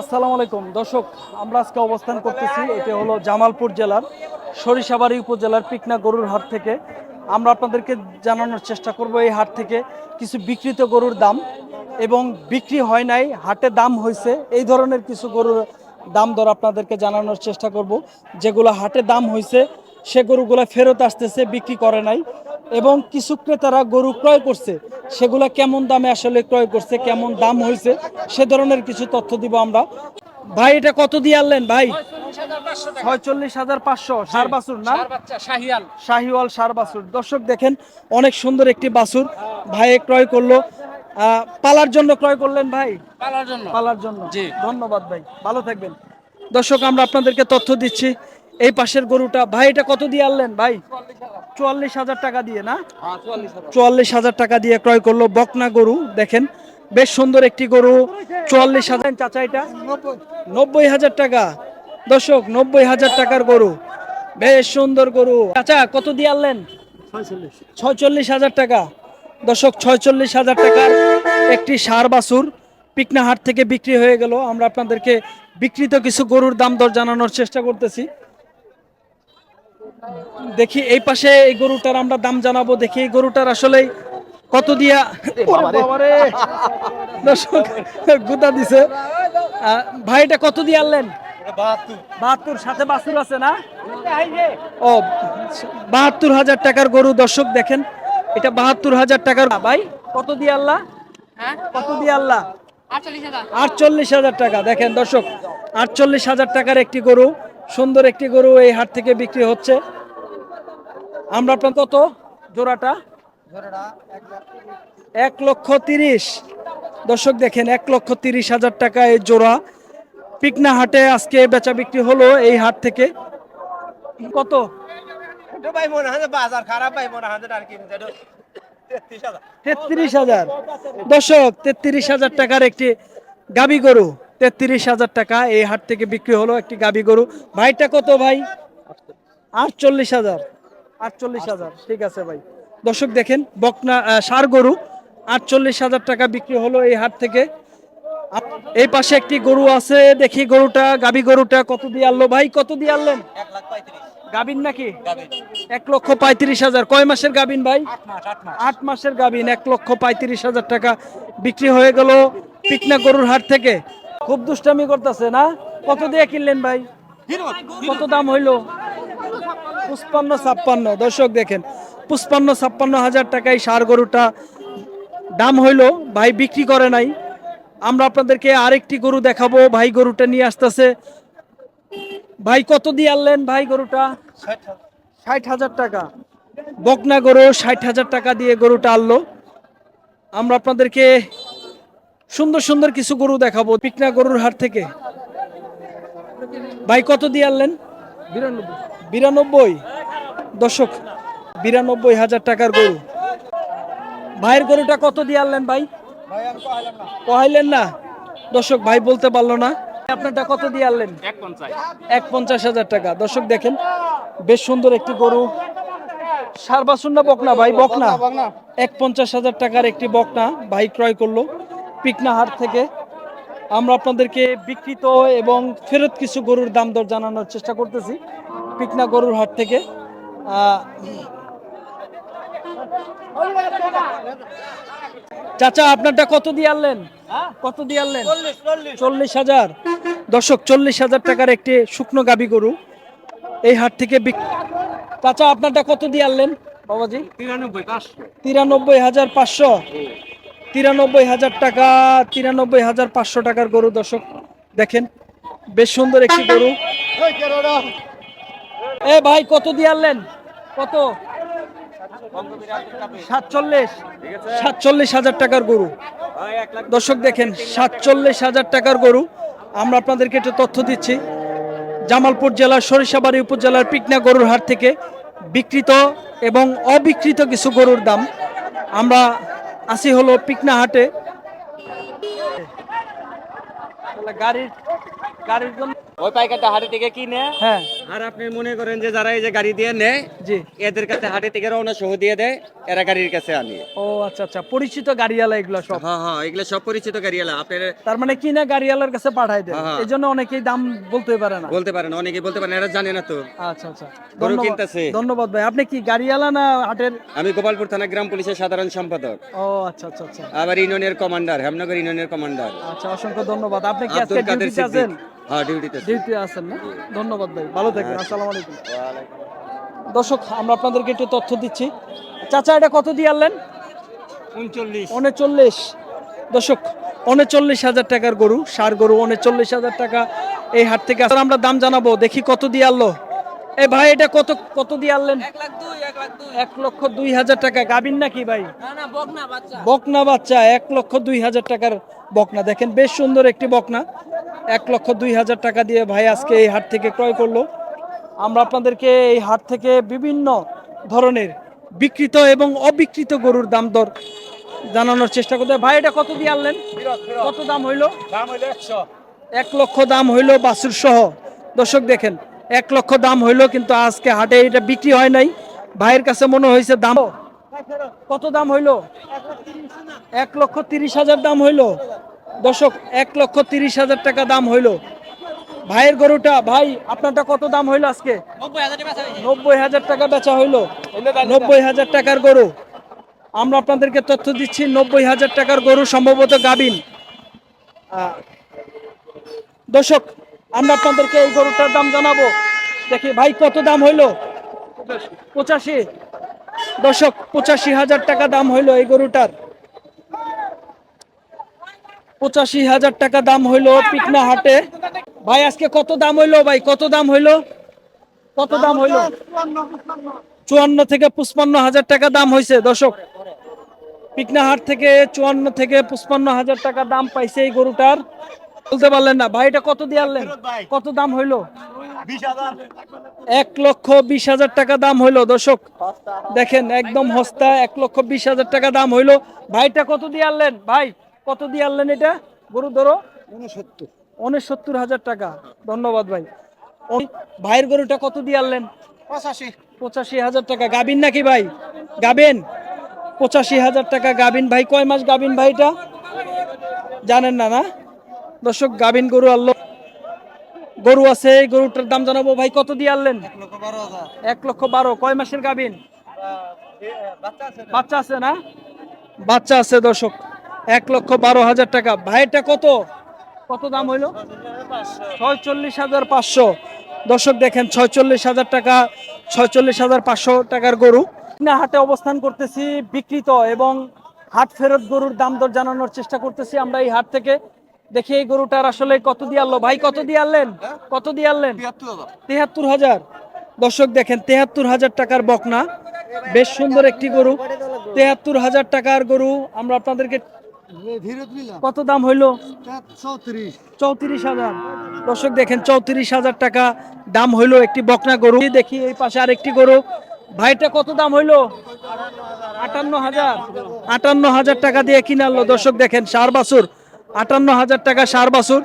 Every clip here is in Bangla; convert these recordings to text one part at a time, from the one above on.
আসসালামু আলাইকুম। দর্শক, আমরা আজকে অবস্থান করতেছি, এটা হলো জামালপুর জেলার সরিষাবাড়ি উপজেলার পিকনা গরুর হাট থেকে। আমরা আপনাদেরকে জানানোর চেষ্টা করব এই হাট থেকে কিছু বিকৃত গরুর দাম এবং বিক্রি হয় নাই, হাটে দাম হয়েছে, এই ধরনের কিছু গরুর দাম দর আপনাদেরকে জানানোর চেষ্টা করব। যেগুলো হাটে দাম হয়েছে, সে গরুগুলো ফেরত আসতেছে, বিক্রি করে নাই। এবং কিছু ক্রেতারা গরু ক্রয় করছে সেগুলো কেমন দামে আসলে ক্রয় করছে কেমন দাম হয়েছে সে ধরনের কিছু তথ্য দিব আমরা। ভাই এটা কত দিয়ে আনলেন ভাই? ছয়চল্লিশ হাজার পাঁচশো সার বাছুর না? শাহিওয়াল সার বাছুর। দর্শক দেখেন অনেক সুন্দর একটি বাছুর ভাই ক্রয় করল। আহ, পালার জন্য ক্রয় করলেন ভাই? পালার জন্য। পালার জন্য। জি। ধন্যবাদ ভাই ভালো থাকবেন। দর্শক আমরা আপনাদেরকে তথ্য দিচ্ছি এই পাশের গরুটা। ভাই এটা কত দিয়ে আনলেন ভাই? চুয়াল্লিশ হাজার টাকা দিয়ে না? হ্যাঁ চুয়াল্লিশ হাজার। টাকা দিয়ে ক্রয় করল বকনা গরু দেখেন। বেশ সুন্দর একটি গরু চুয়াল্লিশ হাজার। চাচা এটা? নব্বই হাজার টাকা। দর্শক নব্বই হাজার টাকার গরু। বেশ সুন্দর গরু। চাচা কত দিয়ে আনলেন? ছয়চল্লিশ হাজার টাকা। দর্শক ছয়চল্লিশ হাজার টাকার একটি সার বাছুর পিকনাহাট থেকে বিক্রি হয়ে গেল। আমরা আপনাদেরকে বিক্রিত কিছু গরুর দাম দর জানানোর চেষ্টা করতেছি। দেখি এই পাশে এই গরুটার আমরা দাম জানাব দেখি এই গরুটার আসলে কত দিয়া দর্শক গুদা দিছে। ভাই এটা কত দিয়ে আনলেন? বাহাত্তর। সাথে বাছুর আছে না? ও বাহাত্তর হাজার টাকার গরু দর্শক দেখেন। এটা বাহাত্তর হাজার টাকার ভাই কত দিয়ে আল্লাহ হ্যাঁ? কত দিয়ে আল্লাহ আটচল্লিশ হাজার টাকা দেখেন দর্শক আটচল্লিশ হাজার টাকার একটি গরু। সুন্দর একটি গরু এই হাট থেকে বিক্রি হচ্ছে। আমরা আপনার কত? জোড়াটা? এক লক্ষ তিরিশ। দর্শক দেখেন এক লক্ষ তিরিশ হাজার টাকা এই জোড়া। পিকনা হাটে আজকে বেচা বিক্রি হলো এই হাট থেকে। কত? ভাই বাজার খারাপ ভাই আর কিনতে হাজার। তেত্রিশ হাজার। দর্শক তেত্রিশ হাজার টাকার একটি গাবি গরু। তেত্রিশ হাজার টাকা। এই হাট থেকে বিক্রি হলো একটি গাবি গরু। ভাইটা কত ভাই? আটচল্লিশ হাজার। আটচল্লিশ হাজার, ঠিক আছে ভাই। দর্শক দেখেন, বকনা ষাঁড় গরু। আটচল্লিশ হাজার টাকা বিক্রি হলো এই হাট থেকে। এই পাশে একটি গরু আছে, দেখি গরুটা, গাবি গরুটা কত দিয়ে আনলো? ভাই, কত দিয়ে আনলেন? গাবিন নাকি? এক লক্ষ পঁয়ত্রিশ হাজার। কয় মাসের গাবিন ভাই? আট মাসের গাবিন। এক লক্ষ পঁয়ত্রিশ হাজার টাকা বিক্রি হয়ে গেল পিকনা গরুর হাট থেকে। খুব দুষ্টামি করতেছে, না? কত দিয়ে কিনলেন ভাই? কত দাম হইল? পুষ্পান্ন ছাপ্পান্ন, দর্শক দেখেন, পুষ্পান্ন ছাপ্পান্ন হাজার টাকায় সার গরুটা দাম হইল, ভাই বিক্রি করে নাই। আমরা আপনাদেরকে আরেকটি গরু দেখাবো, ভাই গরুটা নিয়ে আসতেছে। ভাই কত দিয়ে আনলেন ভাই গরুটা? ষাট হাজার টাকা। বকনা গরু ষাট হাজার টাকা দিয়ে গরুটা আনলো। আমরা আপনাদেরকে সুন্দর সুন্দর কিছু গরু দেখাবো পিকনা গরুর হাট থেকে। ভাই, কত দিয়ে আনলেন? বিরানব্বই। দর্শক, বিরানব্বই হাজার টাকার গরু। ভাইয়ের গরুটা কত দিয়ে আনলেন ভাই? কহাইলেন না। দর্শক, ভাই বলতে পারল না। আপনারটা কত দিয়ে আনলেন? এক পঞ্চাশ হাজার টাকা। দর্শক, দেখেন, বেশ সুন্দর একটি গরু। সার বাসুন না বকনা? ভাই, বকনা? এক পঞ্চাশ হাজার টাকার একটি বকনা ভাই ক্রয় করল। পিকনা হাট থেকে আমরা আপনাদেরকে বিকৃত এবং ফেরত কিছু গরুর দাম দর জানানোর চেষ্টা করতেছি পিকনা গরুর হাট থেকে। চাচা আপনারটা কত দিয়ে আনলেন? কত দিয়ে আনলেন? চল্লিশ হাজার। দর্শক চল্লিশ হাজার টাকার একটি শুকনো গাবি গরু এই হাট থেকে চাচা আপনারটা কত দিয়ে আনলেন? বাবাজি তিরানব্বই তিরানব্বই হাজার পাঁচশো। তিরানব্বই হাজার টাকা, তিরানব্বই হাজার পাঁচশো টাকার গরু দর্শক দেখেন, বেশ সুন্দর একটি গরু। এ ভাই, কত দিয়ে আনলেন? কত? সাতচল্লিশ। সাতচল্লিশ হাজার টাকার গরু। দর্শক দেখেন, সাতচল্লিশ হাজার টাকার গরু। আমরা আপনাদেরকে একটা তথ্য দিচ্ছি। জামালপুর জেলার সরিষাবাড়ি উপজেলার পিকনা গরুর হাট থেকে বিকৃত এবং অবিকৃত কিছু গরুর দাম আমরা আসি হলো পিকনা হাটে। গাড়ির গাড়ির জন্য ওই পাইকারটা হাটে থেকে কিনে হ্যাঁ। আর আপনি মনে করেন যে যারা এই যে গাড়ি দিয়ে নেয় জি। এদের কাছে হাটে থেকে রওনা সহ দিয়ে দেয় এরা গাড়ির কাছে আনি। ও আচ্ছা আচ্ছা পরিচিত গাড়িওয়ালা এগুলো সব? হ্যাঁ হ্যাঁ এগুলো সব পরিচিত গাড়িওয়ালা। আপনার তার মানে কিনা গাড়িওয়ালার কাছে পাঠাই দেয়। হ্যাঁ, হ্যাঁ। এই জন্য অনেকেই দাম বলতে পারে না। বলতে পারেন অনেকে বলতে পারেন এরা জানে না তো। আচ্ছা আচ্ছা। গরু ধন্যবাদ। কিনতেছে। ধন্যবাদ ভাই। আপনি কি গাড়িওয়ালা না হাটের? আমি গোপালপুর থানা গ্রাম পুলিশের সাধারণ সম্পাদক। ও আচ্ছা আচ্ছা আচ্ছা। আবার ইউনিয়নের কমান্ডার হেমনগর ইউনিয়নের কমান্ডার। আচ্ছা অসংখ্য ধন্যবাদ। আপনি কি আজকে ডিউটিতে আছেন? হ্যাঁ ডিউটিতে ডিউটি আছেন না? ধন্যবাদ ভাই ভালো থাকবেন আসসালামু আলাইকুম। দর্শক আমরা আপনাদেরকে একটু তথ্য দিচ্ছি। চাচা এটা কত দিয়ে আনলেন? উনচল্লিশ। উনচল্লিশ। দর্শক উনচল্লিশ হাজার টাকার গরু সার গরু উনচল্লিশ হাজার টাকা এই হাট থেকে আসলে আমরা দাম জানাব দেখি কত দিয়ে আনলো। এ ভাই এটা কত কত দিয়ে আনলেন? এক লক্ষ দুই হাজার টাকা। গাবিন নাকি ভাই? বকনা বাচ্চা এক লক্ষ দুই হাজার টাকার বকনা। দেখেন বেশ সুন্দর একটি বকনা। এক লক্ষ দুই হাজার টাকা দিয়ে ভাই আজকে এই হাট থেকে ক্রয় করল। আমরা আপনাদেরকে এই হাট থেকে বিভিন্ন ধরনের বিকৃত এবং অবিকৃত গরুর দাম দর জানানোর চেষ্টা করতে ভাই এটা কত দিয়ে আনলেন? কত দাম হইল? দাম হইল একশো। এক লক্ষ দাম হইল বাসুর সহ। দর্শক দেখেন এক লক্ষ দাম হইল কিন্তু আজকে হাটে এটা বিক্রি হয় নাই। ভাইয়ের কাছে মনে হয়েছে দাম কত দাম হইল? এক লক্ষ তিরিশ হাজার দাম হইল। দর্শক এক লক্ষ তিরিশ হাজার টাকা দাম হইল। ভাইয়ের গরুটা ভাই আপনারটা কত দাম হইল আজকে? নব্বই হাজার টাকা বেচা হইল। নব্বই হাজার টাকার গরু। আমরা আপনাদেরকে তথ্য দিচ্ছি নব্বই হাজার টাকার গরু সম্ভবত গাবিন আহ, দর্শক আমরা আপনাদেরকে এই গরুটার দাম জানাব। দেখি ভাই কত দাম হইল? পঁচাশি। দর্শক পঁচাশি হাজার টাকা দাম হইল এই গরুটার। পঁচাশি হাজার টাকা দাম হইল পিকনা হাটে। ভাই, আজকে কত দাম হইল ভাই? কত দাম হইল? কত দাম হইল? চুয়ান্ন থেকে পঁচপান্ন হাজার টাকা দাম হয়েছে দর্শক, পিকনা হাট থেকে চুয়ান্ন থেকে পঁচপান্ন হাজার টাকা দাম পাইছে এই গরুটার। বলতে পারলেন না। ভাই, এটা কত দিয়ে আনলেন? কত দাম হইল? এক লক্ষ বিশ হাজার টাকা দাম হইল। দর্শক, দেখেন, একদম হস্তা। এক লক্ষ বিশ হাজার টাকা দাম হইল। ভাইটা কত দিয়ে আনলেন? ভাই কত দিয়ে আনলেন এটা? গরু ধরো। উনসত্তর উনসত্তর হাজার টাকা। ধন্যবাদ ভাই। ভাইয়ের গরুটা কত দিয়ে আনলেন? পঁচাশি। পঁচাশি হাজার টাকা। গাবিন নাকি ভাই? গাবেন পঁচাশি হাজার টাকা গাবিন ভাই। কয় মাস গাবিন ভাইটা জানেন না না? দর্শক গাবিন গরু আনলো। গরু আছে এই গরুটার দাম জানাব ভাই। কত দিয়ে আনলেন? এক লক্ষ বারো কয় মাসের গাবিন বাচ্চা বাচ্চা আছে না? বাচ্চা আছে দর্শক। এক লক্ষ বারো হাজার টাকা। ভাইটা কত? কত দাম হইল? ছয়চল্লিশ হাজার পাঁচশো। দর্শক দেখেন, ছয়চল্লিশ হাজার টাকা, ছয়চল্লিশ হাজার পাঁচশো টাকার গরু। না হাটে অবস্থান করতেছি বিকৃত এবং হাট ফেরত গরুর দাম দর জানানোর চেষ্টা করতেছি আমরা এই হাট থেকে। দেখি এই গরুটার আসলে কত দিয়ে আনলো? ভাই, কত দিয়ে আনলেন? কত দিয়ে আনলেন? তেহাত্তর হাজার। দর্শক দেখেন, তেহাত্তর হাজার টাকার বকনা। বেশ সুন্দর একটি গরু। তেহাত্তর হাজার টাকার গরু আমরা আপনাদেরকে কত দাম হইল? চৌত্রিশ হাজার। দর্শক দেখেন চৌত্রিশ হাজার টাকা দাম হইল একটি বকনা গরু। দেখি এই পাশে আরেকটি গরু। ভাইটা কত দাম হইল? আটান্ন হাজার। আটান্ন হাজার টাকা দিয়ে কিনে আনলো। দর্শক দেখেন সার বাছুর। আটান্ন হাজার টাকা সার আছেন?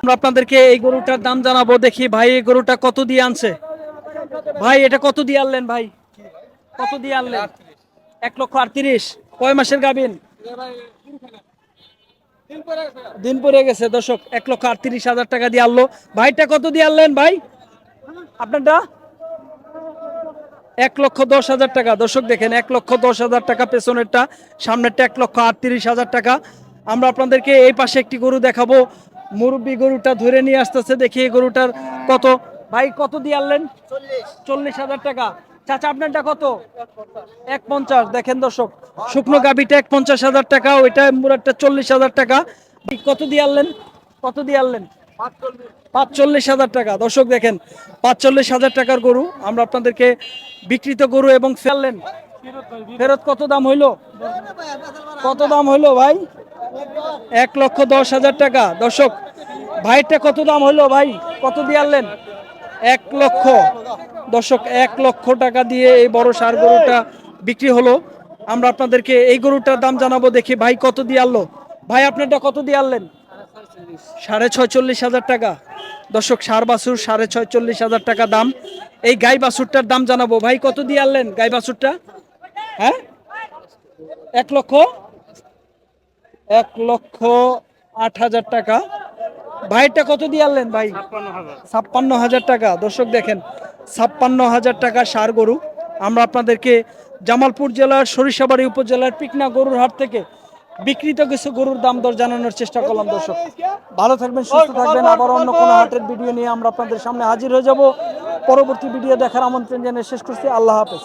আমরা আপনাদেরকে এই গরুটার দাম জানাব। দেখি ভাই এই গরুটা কত দিয়ে আনছে? ভাই এটা কত দিয়ে আনলেন ভাই? কত দিয়ে আনলেন? এক লক্ষ আটত্রিশ। কয় মাসের গাবিন দিন পরে গেছে, দর্শক, এক লক্ষ আটত্রিশ হাজার টাকা দিয়ে আনলো। ভাইটা কত দিয়ে আনলেন ভাই? আপনারটা? এক লক্ষ দশ হাজার টাকা। দর্শক দেখেন, এক লক্ষ দশ হাজার টাকা পেছনেরটা, সামনেরটা এক লক্ষ আটত্রিশ হাজার টাকা। আমরা আপনাদেরকে এই পাশে একটি গরু দেখাবো। মুরব্বী গরুটা ধরে নিয়ে আসতেছে দেখি এই গরুটার কত। ভাই, কত দিয়ে আনলেন? চল্লিশ হাজার টাকা। চাচা আপনারটা কত? এক পঞ্চাশ দেখেন দর্শক, শুকনো গাবিটা এক পঞ্চাশ হাজার টাকা, ওইটা মুরারটা চল্লিশ হাজার টাকা। কত দিয়ে আনলেন? কত দিয়ে আনলেন? পাঁচচল্লিশ হাজার টাকা। দর্শক, দেখেন, পাঁচচল্লিশ হাজার টাকার গরু। আমরা আপনাদেরকে বিকৃত গরু এবং ফেললেন ফেরত কত দাম হইল? কত দাম হইল ভাই? এক লক্ষ দশ হাজার টাকা। দর্শক, ভাইটা কত দাম হইল ভাই? কত দিয়ে আনলেন? এক লক্ষ। দর্শক, এক লক্ষ টাকা দিয়ে এই বড় সার গরুটা বিক্রি হলো। আমরা আপনাদেরকে এই গরুটার দাম জানাব, দেখি ভাই কত দিয়ে আনলো। ভাই, আপনারটা কত দিয়ে আনলেন? সাড়ে ছয়চল্লিশ হাজার টাকা। দর্শক, সার বাছুর সাড়ে ছয়চল্লিশ হাজার টাকা দাম। এই গাই বাছুরটার দাম জানাব। ভাই, কত দিয়ে আনলেন গাই বাছুরটা? হ্যাঁ? এক লক্ষ? এক লক্ষ আট হাজার টাকা। ভাইটা কত দিয়ে আনলেন ভাই? ছাপ্পান্ন হাজার। টাকা। দর্শক, দেখেন ছাপ্পান্ন হাজার টাকা সার গরু। আমরা আপনাদেরকে জামালপুর জেলার সরিষাবাড়ি উপজেলার পিকনা গরুর হাট থেকে বিক্রিত কিছু গরুর দাম দর জানানোর চেষ্টা করলাম, দর্শক। ভালো থাকবেন, সুস্থ থাকবেন। আবার অন্য কোনো হাটের ভিডিও নিয়ে আমরা আপনাদের সামনে হাজির হয়ে যাব। পরবর্তী ভিডিও দেখার আমন্ত্রণ জানিয়ে শেষ করছি। আল্লাহ হাফেজ।